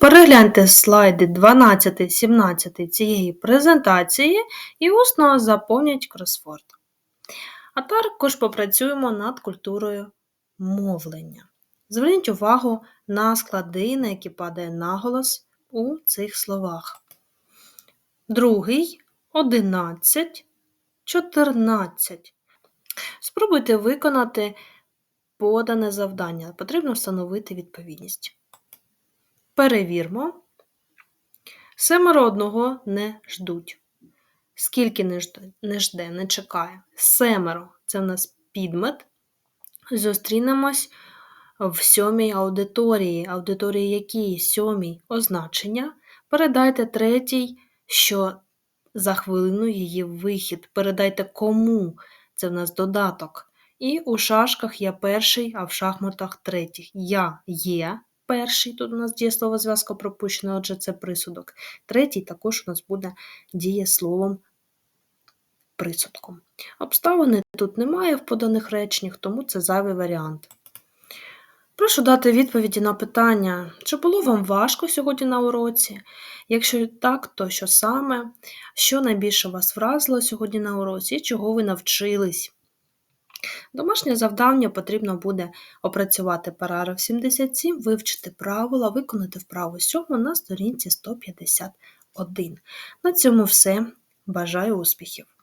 Перегляньте слайди 12-17 цієї презентації і усно заповніть кросворд. А також попрацюємо над культурою мовлення. Зверніть увагу на склади, на які падає наголос у цих словах. Другий 11, 14. Спробуйте виконати подане завдання. Потрібно встановити відповідність. Перевірмо. Семеро одного не ждуть. Скільки не жде, не жде, не чекає. Семеро це в нас підмет. Зустрінемось в сьомій аудиторії. Аудиторії якій сьомій означення. Передайте третій, що за хвилину її вихід. Передайте кому. Це в нас додаток. І у шашках я перший, а в шахматах третій. Я є перший, тут у нас дієслово зв'язку пропущено, отже, це присудок. Третій також у нас буде дієсловом присудком. Обставини тут немає в поданих реченнях, тому це зайвий варіант. Прошу дати відповіді на питання, чи було вам важко сьогодні на уроці? Якщо так, то що саме? Що найбільше вас вразило сьогодні на уроці і чого ви навчились? Домашнє завдання потрібно буде опрацювати параграф 77, вивчити правила, виконати вправу 7 на сторінці 151. На цьому все. Бажаю успіхів!